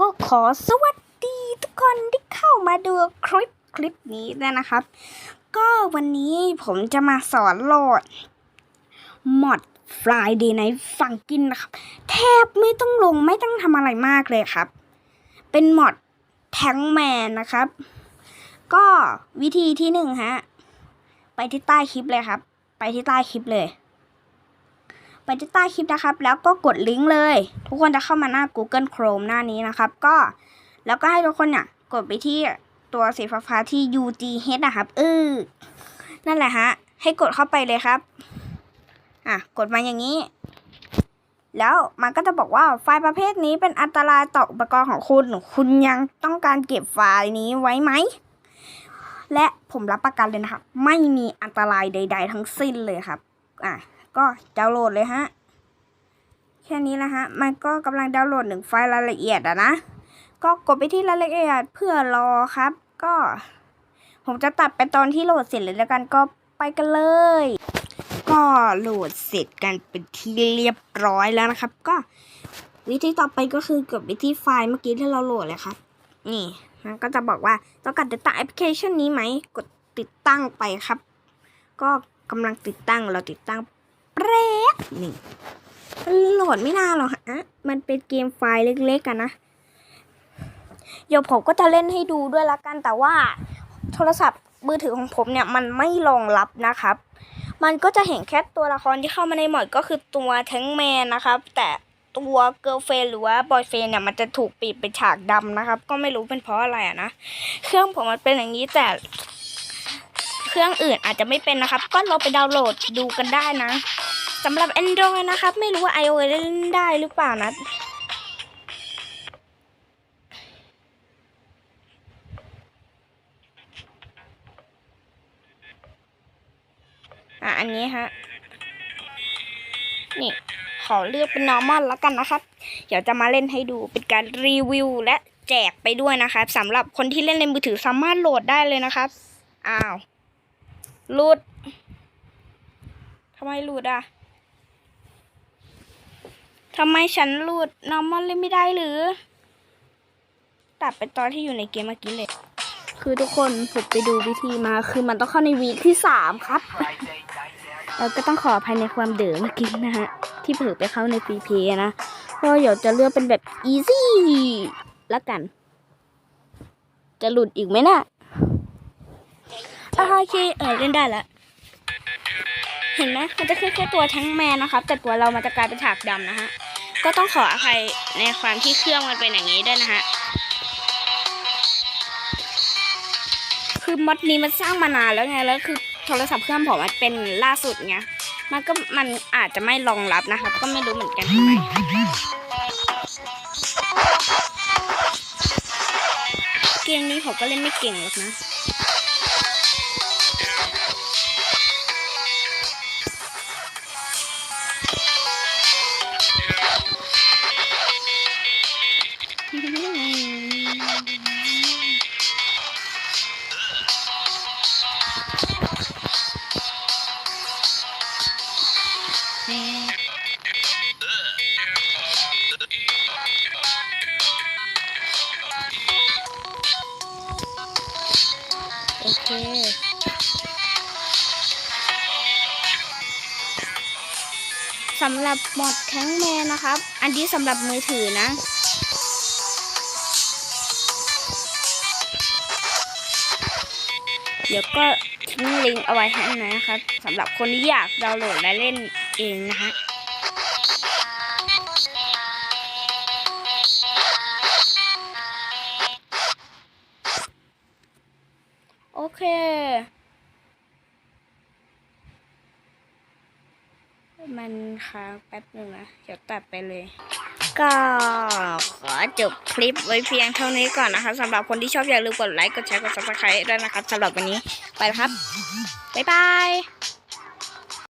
ก็ขอสวัสดีทุกคนที่เข้ามาดูคลิปคลิปนี้ด้วยนะครับ ก็วันนี้ผมจะมาสอนโหลดมอด Friday Night Funkin นะครับ แทบไม่ต้องลงไม่ต้องทำอะไรมากเลยครับ เป็นมอดแทงแมนนะครับ ก็วิธีที่หนึ่งฮะ ไปที่ใต้คลิปเลยครับ ไปที่ใต้คลิปเลย ที่ใต้คลิปนะครับ แล้วก็กดลิงก์เลย ทุกคนจะเข้ามาหน้า Google Chrome หน้านี้นะครับ ก็แล้วก็ให้ทุกคนเนี่ยกดไปที่ตัวสีฟ้าที่ UGH นะครับเออนั่นแหละฮะ ให้กดเข้าไปเลยครับ อะ กดมาอย่างนี้ แล้วมันก็จะบอกว่าไฟล์ประเภทนี้เป็นอันตรายต่ออุปกรณ์ของคุณ คุณยังต้องการเก็บไฟล์นี้ไว้ไหม และผมรับประกันเลยนะครับ ไม่มีอันตรายใด ๆ ทั้งสิ้นเลยครับ อะ ก็ดาวน์โหลดเลยฮะ แค่นี้นะฮะ มันก็กำลังดาวน์โหลดหนึ่งไฟล์รายละเอียดอะนะ ก็กดไปที่รายละเอียดเพื่อรอครับ ก็ ผมจะตัดไปตอนที่โหลดเสร็จเลยแล้วกันก็ไปกันเลย ก็โหลดเสร็จกันเป็นที่เรียบร้อยแล้วนะครับ ก็วิธีต่อไปก็คือกดไปที่ไฟล์เมื่อกี้ที่เราโหลดเลยครับ นี่มันก็จะบอกว่าต้องการติดตั้งแอปพลิเคชันนี้ไหม กดติดตั้งไปครับ ก็กำลังติดตั้งเราติดตั้ง แป๊บนี่มันโหลดไม่นานหรอกฮะ มันเป็นเกมไฟล์เล็กๆกันนะ เดี๋ยวผมก็จะเล่นให้ดูด้วยละกัน แต่ว่าโทรศัพท์มือถือของผมเนี่ยมันไม่รองรับนะครับ มันก็จะเห็นแค่ตัวละครที่เข้ามาในหมอดก็คือตัวแทงแมนนะครับ แต่ตัวเกิร์ลเฟนหรือว่าบอยเฟนเนี่ยมันจะถูกปิดเป็นฉากดำนะครับ ก็ไม่รู้เป็นเพราะอะไรอะนะ เครื่องผมมันเป็นอย่างนี้แต่ เครื่องอื่นอาจจะไม่เป็นนะครับ ก็เราไปดาวน์โหลดดูกันได้นะสำหรับ Android นะครับ ไม่รู้ว่า iOS เล่นได้หรือเปล่านะอะอันนี้ฮะ นี่ ขอเลือกเป็น normal แล้วกันนะครับ เดี๋ยวจะมาเล่นให้ดูเป็นการรีวิวและแจกไปด้วยนะครับสำหรับคนที่เล่นในมือถือสามารถโหลดได้เลยนะครับ อ้าว หลุดทำไมหลุดอะทำไมฉันหลุด normal เล่นไม่ได้หรือ ตัดไปตอนที่อยู่ในเกมเมื่อกี้เลย คือทุกคนผมไปดูวิธีมาคือมันต้องเข้าในวีคที่สามครับแล้วก็ต้องขออภัยในความเดือเมื่อกี้นะฮะ ที่เผลอไปเข้าในฟรีเพย์นะก็เดี๋ยวจะเลือกเป็นแบบ easy แล้วกัน จะหลุดอีกไหมนะ่ะ โอเคเออเล่นได้แล้วเห็นไหมมันจะขึ้นแค่ตัวทั้งแมนนะครับ แต่ตัวเรามันจะกลายเป็นฉากดำนะฮะ ก็ต้องขออภัยในความที่เครื่องมันเป็นอย่างนี้ด้วยนะฮะ คือมอดนี้มันสร้างมานานแล้วไง แล้วคือโทรศัพท์เครื่องผมมันเป็นล่าสุดไง มันก็มันอาจจะไม่รองรับนะครับ ก็ไม่รู้เหมือนกันทำไมเกมนี้ผมก็เล่นไม่เก่งหรอกนะ โอเคสำหรับหมดแข้งแมนนะครับ อันนี้สำหรับมือถือนะ ดี๋ยวก็ทิ้งลิงก์เอาไว้ให้นะครับสำหรับคนที่อยากดาวน์โหลดและเล่นเองนะฮะโอเคมันค้างแป๊บหนึ่งนะ เดี๋ยวตัดไปเลย ก็ขอจบคลิปไว้เพียงเท่านี้ก่อนนะคะสำหรับคนที่ชอบอย่าลืมกดไลค์ กดแชร์ กด subscribe ด้วยนะครับสำหรับวันนี้ไปแล้วครับ บ๊ายบาย